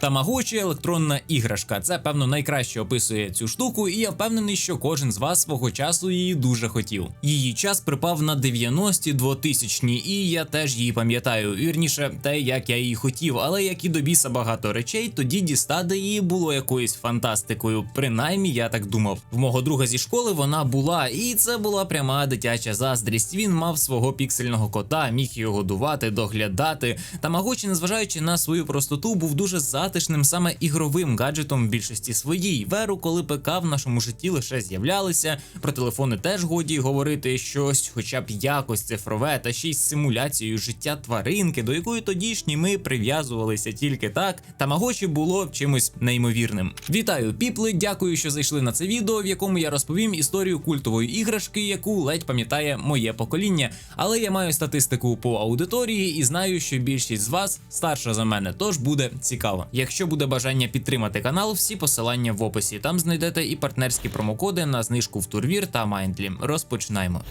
Тамагочі електронна іграшка. Це певно найкраще описує цю штуку, і я впевнений, що кожен з вас свого часу її дуже хотів. Її час припав на 90-ті 2000-ні, і я теж її пам'ятаю. Вірніше, те, як я її хотів, але як і до біса багато речей, тоді дістати її було якоюсь фантастикою. Принаймні, я так думав. В мого друга зі школи вона була, і це була пряма дитяча заздрість. Він мав свого піксельного кота, міг його годувати, доглядати. Тамагочі, незважаючи на свою простоту, був дуже затишним саме ігровим гаджетом в більшості своїй. Веру, коли ПК в нашому житті лише з'являлися. Про телефони теж годі говорити щось, хоча б якось цифрове, та ще й з симуляцією життя тваринки, до якої тодішні ми прив'язувалися тільки так. Тамагочі було чимось неймовірним. Вітаю, піпли! Дякую, що зайшли на це відео, в якому я розповім історію культової іграшки, яку ледь пам'ятає моє покоління. Але я маю статистику по аудиторії і знаю, що більшість з вас старша за мене, тож буде цікаво. Якщо буде бажання підтримати канал, всі посилання в описі. Там знайдете і партнерські промокоди на знижку в Турвір та Майндлі. Розпочинаємо.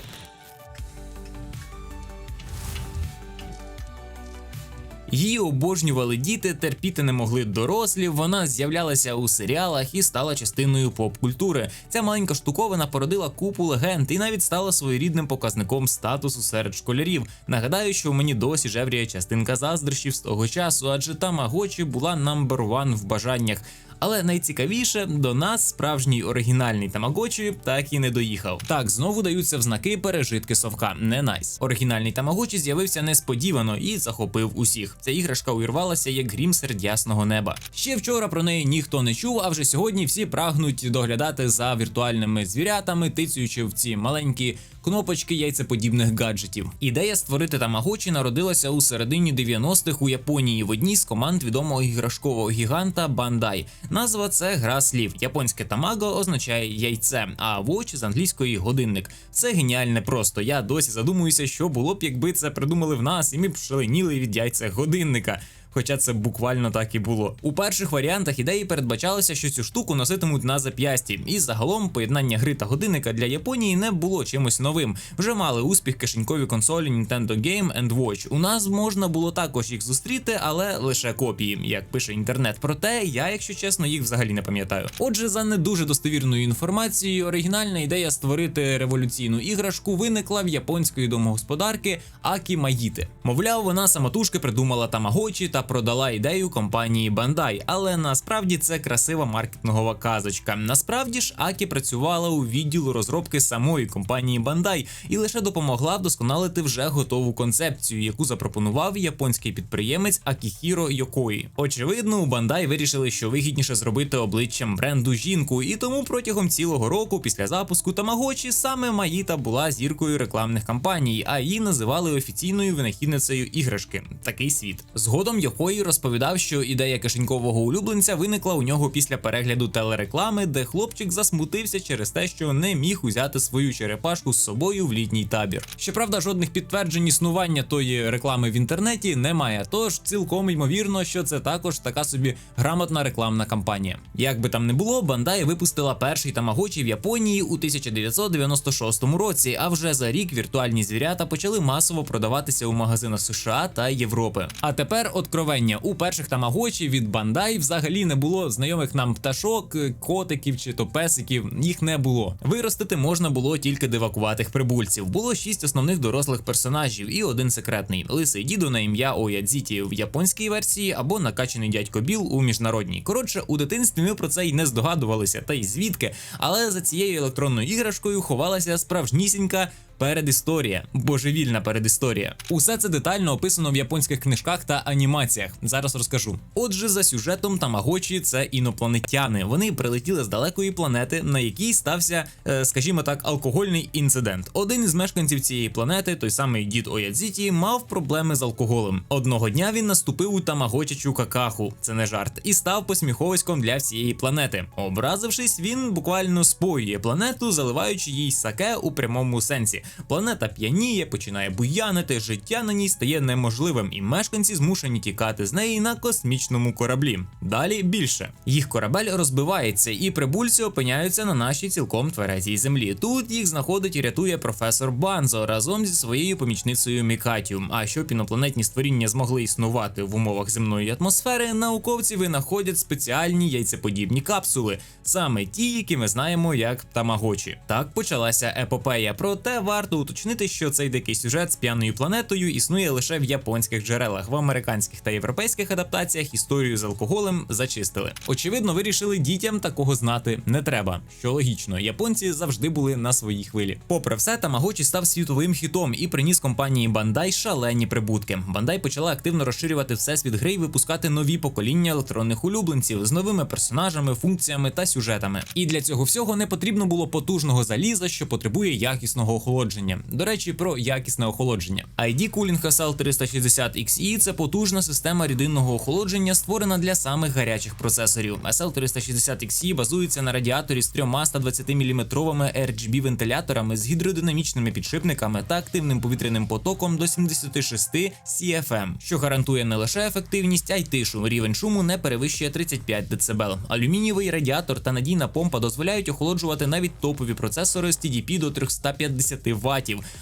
Її обожнювали діти, терпіти не могли дорослі. Вона з'являлася у серіалах і стала частиною поп-культури. Ця маленька штуковина породила купу легенд і навіть стала своєрідним показником статусу серед школярів. Нагадаю, що в мені досі жевріє частинка заздрощів з того часу, адже та Магочі була number one в бажаннях. Але найцікавіше до нас справжній оригінальний тамагочі так і не доїхав. Так знову даються в знаки пережитки совка. Не найс. Оригінальний тамагочі з'явився несподівано і захопив усіх. Ця іграшка увірвалася як грім серед ясного неба. Ще вчора про неї ніхто не чув, а вже сьогодні всі прагнуть доглядати за віртуальними звірятами, тицюючи в ці маленькі кнопочки яйцеподібних гаджетів. Ідея створити тамагочі народилася у середині 90-х у Японії в одній з команд відомого іграшкового гіганта Bandai. Назва це гра слів. Японське тамаго означає яйце, а watch з англійської годинник. Це геніальне просто. Я досі задумуюся, що було б, якби це придумали в нас, і ми б шаленіли від яйця годинника. Хоча це буквально так і було. У перших варіантах ідеї передбачалося, що цю штуку носитимуть на зап'ясті, і загалом поєднання гри та годинника для Японії не було чимось новим. Вже мали успіх кишенькові консолі Nintendo Game and Watch. У нас можна було також їх зустріти, але лише копії, як пише інтернет. Проте я, якщо чесно, їх взагалі не пам'ятаю. Отже, за не дуже достовірною інформацією, оригінальна ідея створити революційну іграшку виникла в японської домогосподарки Акі Маїти. Мовляв, вона самотужки придумала тамагочі та продала ідею компанії Bandai, але насправді це красива маркетингова казочка. Насправді ж Акі працювала у відділу розробки самої компанії Bandai і лише допомогла вдосконалити вже готову концепцію, яку запропонував японський підприємець Акіхіро Йокої. Очевидно, у Bandai вирішили, що вигідніше зробити обличчям бренду жінку, і тому протягом цілого року після запуску Тамагочі саме Маїта була зіркою рекламних кампаній, а її називали офіційною винахідницею іграшки. Такий світ. Згодом Йокої розповідав, що ідея кишенькового улюбленця виникла у нього після перегляду телереклами, де хлопчик засмутився через те, що не міг узяти свою черепашку з собою в літній табір. Щоправда, жодних підтверджень існування тої реклами в інтернеті немає. Тож цілком ймовірно, що це також така собі грамотна рекламна кампанія. Як би там не було, Bandai випустила перший тамагочі в Японії у 1996 році. А вже за рік віртуальні звірята почали масово продаватися у магазинах США та Європи. А тепер откровення у перших тамагочі від Bandai взагалі не було знайомих нам пташок, котиків чи то песиків. Їх не було. Виростити можна було тільки дивакуватих прибульців. Було шість основних дорослих персонажів і один секретний лисий дідо на ім'я Оядзіті в японській версії або накачаний дядько Біл у міжнародній. Коротше, у дитинстві ми про це й не здогадувалися, та й звідки. Але за цією електронною іграшкою ховалася справжнісінька передісторія, божевільна передісторія. Усе це детально описано в японських книжках та анімаціях. Зараз розкажу. Отже, за сюжетом Тамагочі це інопланетяни. Вони прилетіли з далекої планети, на якій стався, е, скажімо так, алкогольний інцидент. Один із мешканців цієї планети, той самий дід Оядзіті, мав проблеми з алкоголем. Одного дня він наступив у тамагочачу какаху, це не жарт, і став посміховиськом для всієї планети. Образившись, він буквально споює планету, заливаючи їй саке у прямому сенсі. Планета п'яніє, починає буянити, життя на ній стає неможливим, і мешканці змушені тікати з неї на космічному кораблі. Далі більше їх корабель розбивається, і прибульці опиняються на нашій цілком тверезій землі. Тут їх знаходить і рятує професор Банзо разом зі своєю помічницею Мікатію. А щоб інопланетні створіння змогли існувати в умовах земної атмосфери, науковці винаходять спеціальні яйцеподібні капсули, саме ті, які ми знаємо як тамагочі. Так почалася епопея. Проте варто уточнити, що цей дикий сюжет з п'яною планетою існує лише в японських джерелах, в американських та європейських адаптаціях історію з алкоголем зачистили. Очевидно, вирішили дітям такого знати не треба. Що логічно, японці завжди були на своїй хвилі. Попри все, Тамагочі став світовим хітом і приніс компанії Bandai шалені прибутки. Bandai почала активно розширювати всесвіт гри і випускати нові покоління електронних улюбленців з новими персонажами, функціями та сюжетами. І для цього всього не потрібно було потужного заліза, що потребує якісного охолодження. До речі, про якісне охолодження. ID Cooling SL360XE – це потужна система рідинного охолодження, створена для самих гарячих процесорів. SL360XE базується на радіаторі з трьома 120 мм RGB вентиляторами з гідродинамічними підшипниками та активним повітряним потоком до 76 CFM, що гарантує не лише ефективність, а й тишу. Рівень шуму не перевищує 35 дБ. Алюмінієвий радіатор та надійна помпа дозволяють охолоджувати навіть топові процесори з TDP до 350 Вт.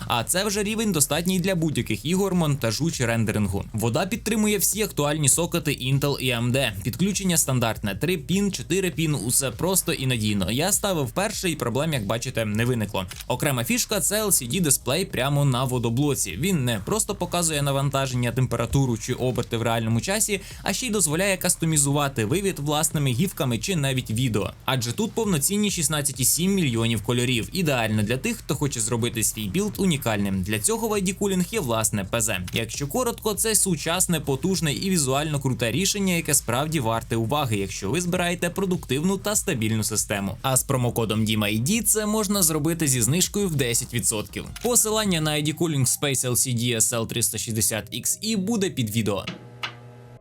А це вже рівень достатній для будь-яких ігор, монтажу чи рендерингу. Вода підтримує всі актуальні сокети Intel і AMD. Підключення стандартне 3 пін, 4 пін, усе просто і надійно. Я ставив перший і проблем, як бачите, не виникло. Окрема фішка це LCD дисплей прямо на водоблоці. Він не просто показує навантаження, температуру чи оберти в реальному часі, а ще й дозволяє кастомізувати вивід власними гівками чи навіть відео. Адже тут повноцінні 16,7 мільйонів кольорів. Ідеально для тих, хто хоче зробити свій білд унікальним. Для цього в ID Cooling є власне ПЗ. Якщо коротко, це сучасне, потужне і візуально круте рішення, яке справді варте уваги, якщо ви збираєте продуктивну та стабільну систему. А з промокодом DIMAID це можна зробити зі знижкою в 10%. Посилання на ID Cooling Space LCD SL360XE буде під відео.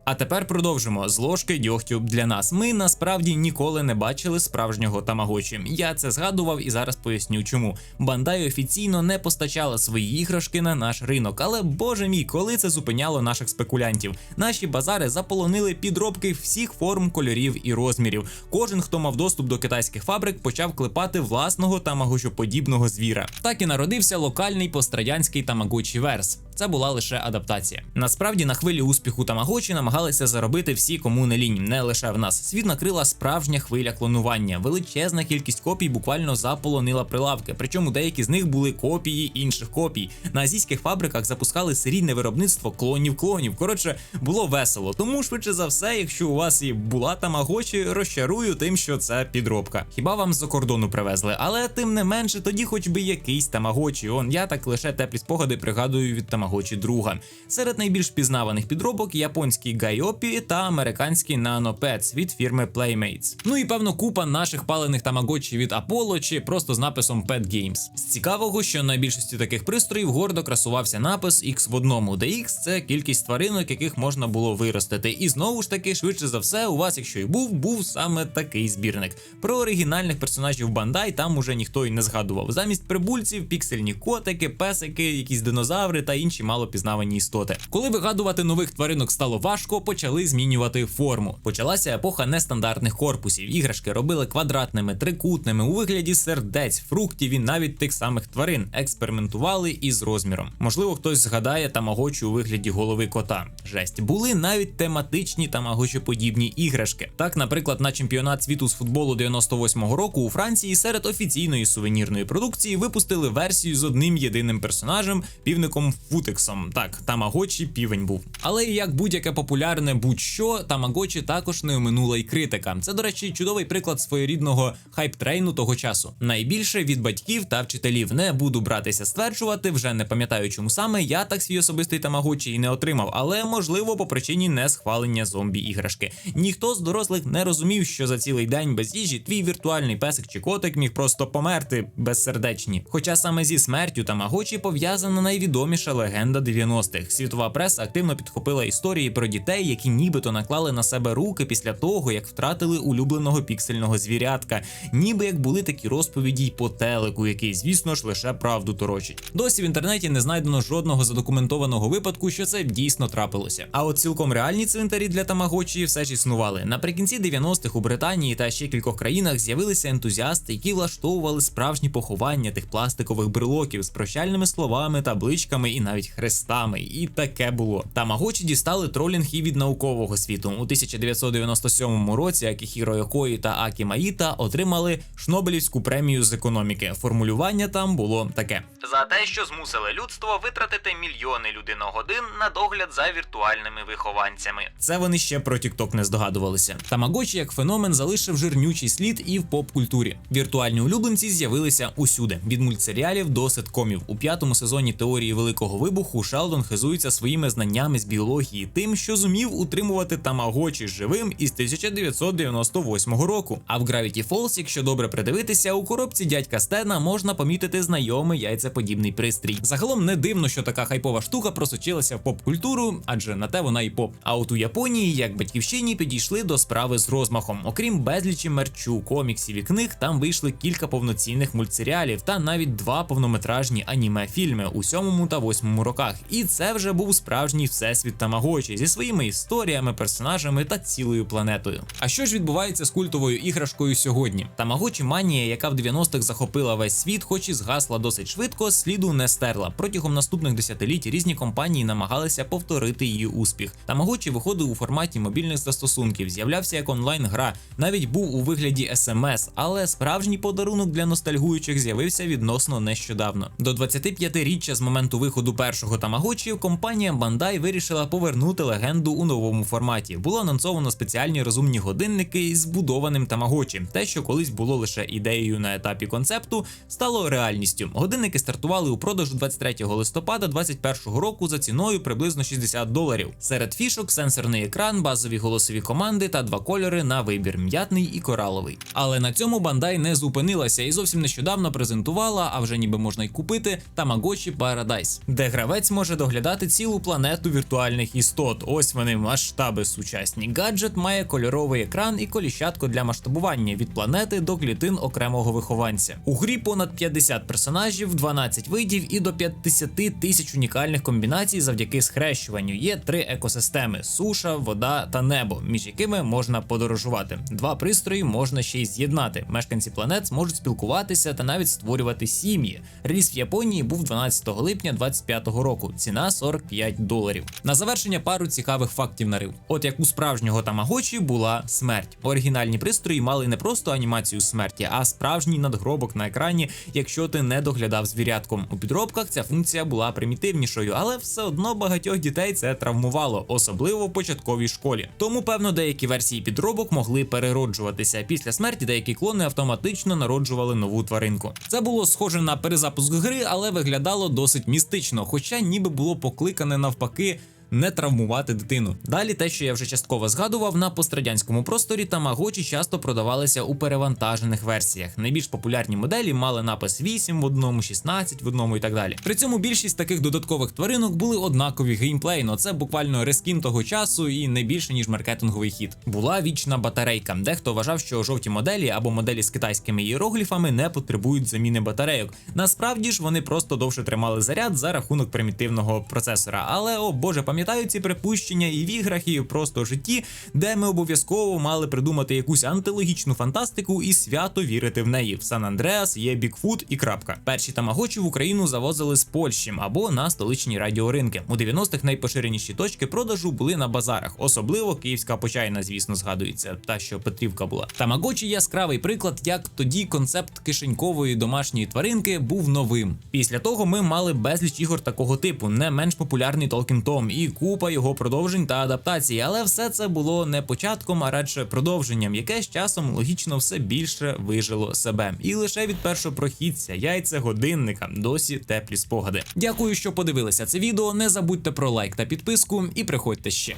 А тепер продовжимо з ложки дьогтю для нас. Ми насправді ніколи не бачили справжнього тамагочі. Я це згадував і зараз поясню, чому Бандай офіційно не постачала свої іграшки на наш ринок. Але боже мій, коли це зупиняло наших спекулянтів? Наші базари заполонили підробки всіх форм, кольорів і розмірів. Кожен, хто мав доступ до китайських фабрик, почав клепати власного тамагочоподібного звіра. Так і народився локальний пострадянський тамагочі верс. Це була лише адаптація. Насправді на хвилі успіху тамагочі намагалися заробити всі, кому не лінь, не лише в нас. Світ накрила справжня хвиля клонування. Величезна кількість копій буквально заполонила прилавки. Причому деякі з них були копії інших копій. На азійських фабриках запускали серійне виробництво клонів клонів. Коротше, було весело. Тому швидше за все, якщо у вас і була тамагочі, розчарую тим, що це підробка. Хіба вам з-за кордону привезли? Але тим не менше, тоді хоч би якийсь тамагочі. Он я так лише теплі спогади пригадую від тамагочі друга. Серед найбільш пізнаваних підробок японський Гайопі та американський Nano Pets від фірми Playmates. Ну і певно купа наших палених тамагочі від Apollo чи просто з написом Pet Games. З цікавого, що на більшості таких пристроїв гордо красувався напис X в одному, де X – це кількість тваринок, яких можна було виростити. І знову ж таки, швидше за все, у вас, якщо й був, був саме такий збірник. Про оригінальних персонажів Бандай там уже ніхто й не згадував. Замість прибульців, піксельні котики, песики, якісь динозаври та інші малопізнавані істоти. Коли вигадувати нових тваринок стало важко, почали змінювати форму. Почалася епоха нестандартних корпусів. Іграшки робили квадратними, трикутними у вигляді сердець, фруктів і навіть тих самих тварин. Експериментували із розміром. Можливо, хтось згадає тамагочі у вигляді голови кота. Жесть були навіть тематичні тамагочі-подібні іграшки. Так, наприклад, на чемпіонат світу з футболу 98-го року у Франції серед офіційної сувенірної продукції випустили версію з одним єдиним персонажем, півником Футексом. Так, тамагочі півень був. Але як будь-яке популярне будь-що, тамагочі також не оминула й критика. Це, до речі, чудовий приклад своєрідного хайп-трейну того часу. Найбільше від батьків та вчителів не буду братися стверджувати, вже не пам'ятаю, чому саме я так свій особистий тамагочі і не отримав, але можливо по причині не схвалення зомбі іграшки. Ніхто з дорослих не розумів, що за цілий день без їжі твій віртуальний песик чи котик міг просто померти безсердечні. Хоча саме зі смертю тамагочі пов'язана найвідоміша легенда 90-х. Світова преса активно підхопила історії про дітей. Дітей, які нібито наклали на себе руки після того, як втратили улюбленого піксельного звірятка, ніби як були такі розповіді й по телеку, який, звісно ж, лише правду торочить. Досі в інтернеті не знайдено жодного задокументованого випадку, що це дійсно трапилося. А от цілком реальні цвинтарі для тамагочі все ж існували. Наприкінці 90-х у Британії та ще кількох країнах з'явилися ентузіасти, які влаштовували справжні поховання тих пластикових брелоків з прощальними словами, табличками і навіть хрестами. І таке було. Тамагочі дістали тролінг і від наукового світу. У 1997 році Акіхіро Йокої та Акі Маїта отримали Шнобелівську премію з економіки. Формулювання там було таке: за те, що змусили людство витратити мільйони людиногодин на догляд за віртуальними вихованцями. Це вони ще про TikTok не здогадувалися. Тамагочі як феномен залишив жирнючий слід і в поп-культурі. Віртуальні улюбленці з'явилися усюди: від мультсеріалів до ситкомів. У п'ятому сезоні теорії великого вибуху Шелдон хизується своїми знаннями з біології, тим, що зумів утримувати тамагочі живим із 1998 року. А в Gravity Falls, якщо добре придивитися, у коробці дядька Стена можна помітити знайомий яйцеподібний пристрій. Загалом не дивно, що така хайпова штука просочилася в поп-культуру, адже на те вона і поп. А от у Японії, як батьківщині, підійшли до справи з розмахом. Окрім безлічі мерчу, коміксів і книг, там вийшли кілька повноцінних мультсеріалів та навіть два повнометражні аніме-фільми у сьомому та восьмому роках. І це вже був справжній всесвіт Тамагочі зі своїми історіями, персонажами та цілою планетою. А що ж відбувається з культовою іграшкою сьогодні? Тамагочі манія, яка в 90-х захопила весь світ, хоч і згасла досить швидко, сліду не стерла. Протягом наступних десятиліть різні компанії намагалися повторити її успіх. Тамагочі виходив у форматі мобільних застосунків, з'являвся як онлайн-гра, навіть був у вигляді SMS, але справжній подарунок для ностальгуючих з'явився відносно нещодавно. До 25-річчя з моменту виходу першого тамагочі компанія Bandai вирішила повернути легенду у новому форматі. Було анонсовано спеціальні розумні годинники із збудованим тамагочі. Те, що колись було лише ідеєю на етапі концепту, стало реальністю. Годинники стартували у продажу 23 листопада 2021 року за ціною приблизно 60 доларів. Серед фішок сенсорний екран, базові голосові команди та два кольори на вибір м'ятний і кораловий. Але на цьому Bandai не зупинилася і зовсім нещодавно презентувала, а вже ніби можна й купити Tamagotchi Paradise, де гравець може доглядати цілу планету віртуальних істот. Ось вони масштаби сучасні. Гаджет має кольоровий екран і коліщатку для масштабування від планети до клітин окремого вихованця. У грі понад 50 персонажів, 12 видів і до 50 тисяч унікальних комбінацій завдяки схрещуванню. Є три екосистеми: суша, вода та небо, між якими можна подорожувати. Два пристрої можна ще й з'єднати. Мешканці планет зможуть спілкуватися та навіть створювати сім'ї. Реліз в Японії був 12 липня 2025 року. Ціна 45 доларів. На завершення пару цікавих фактів нарив. От як у справжнього тамагочі була смерть. Оригінальні пристрої мали не просто анімацію смерті, а справжній надгробок на екрані, якщо ти не доглядав звірятком. У підробках ця функція була примітивнішою, але все одно багатьох дітей це травмувало, особливо в початковій школі. Тому, певно, деякі версії підробок могли перероджуватися. Після смерті деякі клони автоматично народжували нову тваринку. Це було схоже на перезапуск гри, але виглядало досить містично, хоча ніби було покликане навпаки. Не травмувати дитину. Далі те, що я вже частково згадував, на пострадянському просторі тамагочі часто продавалися у перевантажених версіях. Найбільш популярні моделі мали напис 8 в одному, 16 в одному і так далі. При цьому більшість таких додаткових тваринок були однакові геймплейно. Це буквально рескін того часу і не більше ніж маркетинговий хід. Була вічна батарейка. Дехто вважав, що жовті моделі або моделі з китайськими іерогліфами не потребують заміни батарейок. Насправді ж вони просто довше тримали заряд за рахунок примітивного процесора. Але о боже, пам'ятаю ці припущення і в іграх, і просто житті, де ми обов'язково мали придумати якусь антилогічну фантастику і свято вірити в неї. В Сан Андреас є Бікфут і крапка. Перші тамагочі в Україну завозили з Польщі або на столичні радіоринки. У 90-х найпоширеніші точки продажу були на базарах, особливо київська почайна, звісно, згадується, та що Петрівка була. Тамагочі яскравий приклад, як тоді концепт кишенькової домашньої тваринки був новим. Після того ми мали безліч ігор такого типу, не менш популярний Talking Tom і купа його продовжень та адаптацій. Але все це було не початком, а радше продовженням, яке з часом логічно все більше вижило себе. І лише від першопрохідця, яйця годинника, досі теплі спогади. Дякую, що подивилися це відео. Не забудьте про лайк та підписку, і приходьте ще.